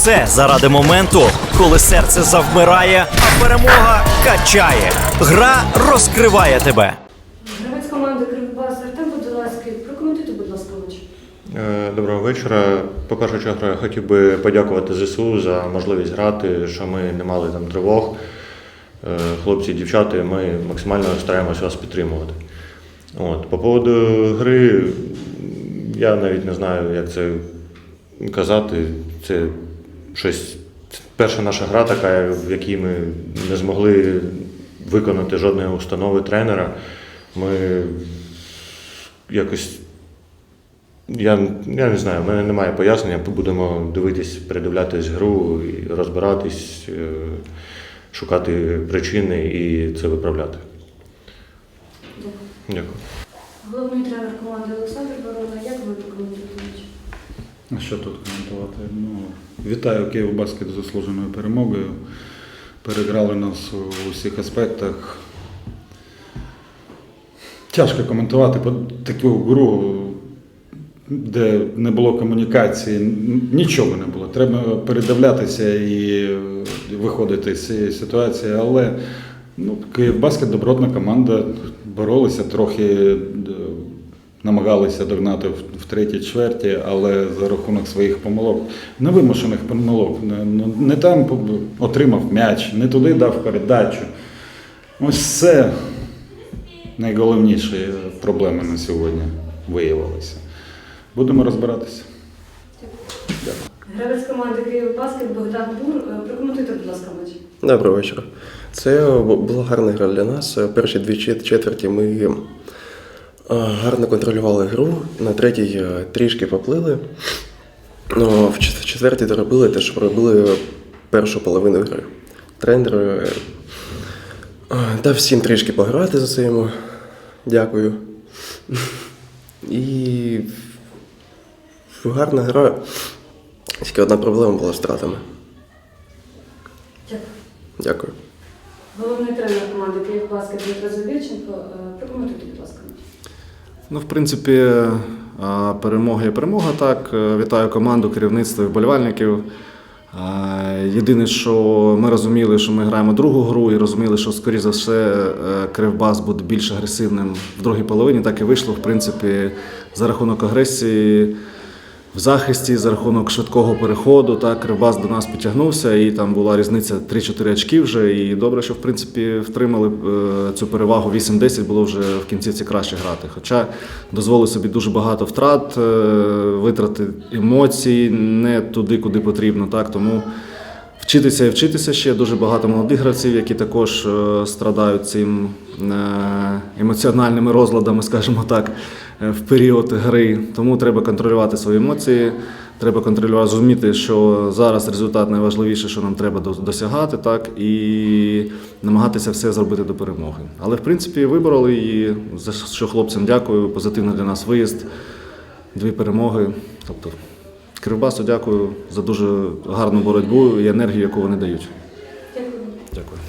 все заради моменту, коли серце завмирає, а перемога качає. Гра розкриває тебе. Гравець команди Кривбас Артем Будуласький. Прокоментуйте, будь ласка, матч. Е, Доброго вечора. По першу чергу я хотів би подякувати ЗСУ за можливість грати, що ми не мали там тривог. Е, Хлопці, дівчата, ми максимально стараємося вас підтримувати. От. По поводу гри, я навіть не знаю, як це казати. Це щось перша наша гра така, в якій ми не змогли виконати жодної установи тренера. Ми якось я, я не знаю, в мене немає пояснення. Будемо дивитись, передивлятись гру розбиратись, е, шукати причини і це виправляти. Дякую. Головний тренер команди Олександр Ворона. Як ви прокоментуєте що тут коментувати? Ну, вітаю Київбаскет з заслуженою перемогою. Переграли нас у всіх аспектах. Тяжко коментувати таку гру, де не було комунікації, нічого не було. Треба передивлятися і виходити з цієї ситуації. Але ну, Київбаскет добротна команда, боролися трохи. Намагалися догнати в, в третій чверті, але за рахунок своїх помилок, невимушених помилок, не, не там отримав м'яч, не туди дав передачу. Ось це найголовніші проблеми на сьогодні виявилися. Будемо розбиратися. Гравець команди Київбаскет Богдан Бур. Е, Прокоментуйте, будь ласка, матч. Доброго вечора. Це була гарна гра для нас. Перші дві четверті ми гарно контролювали гру. На третій е, трішки поплили. Ну, в четвертій доробили те, що робили першу половину гри. Тренер е, е, дав всім трішки пограти за це йому. Дякую. І гарна гра. Тільки одна проблема була з втратами. Дякую. Дякую. Головний тренер команди Київбаскет Дмитро Забірченко. Е, Прокоментуйте, будь ласка. Ну, в принципі, е, перемога є перемога. Так, Е, вітаю команду, керівництво вболівальників. Е, Єдине, що ми розуміли, що ми граємо другу гру, і розуміли, що, скоріш за все, Кривбас буде більш агресивним в другій половині. Так і вийшло. В принципі, за рахунок агресії в захисті, за рахунок швидкого переходу. Так, Кривбас до нас підтягнувся, і там була різниця 3-4 очки вже. І добре, що в принципі втримали е, цю перевагу 8-10, було вже в кінцівці краще грати. Хоча дозволили собі дуже багато втрат, е, витрати емоцій не туди, куди потрібно. Так, тому вчитися і вчитися ще дуже багато молодих гравців, які також е, страдають цим е, емоціональними розладами, скажімо так, е, в період гри. Тому треба контролювати свої емоції. Треба контролювати, розуміти, що зараз результат найважливіше, що нам треба досягати, так і намагатися все зробити до перемоги. Але в принципі вибороли і за що хлопцям дякую. Позитивно для нас виїзд, дві перемоги. Тобто Кривбасу дякую за дуже гарну боротьбу і енергію, яку вони дають. Дякую. Дякую.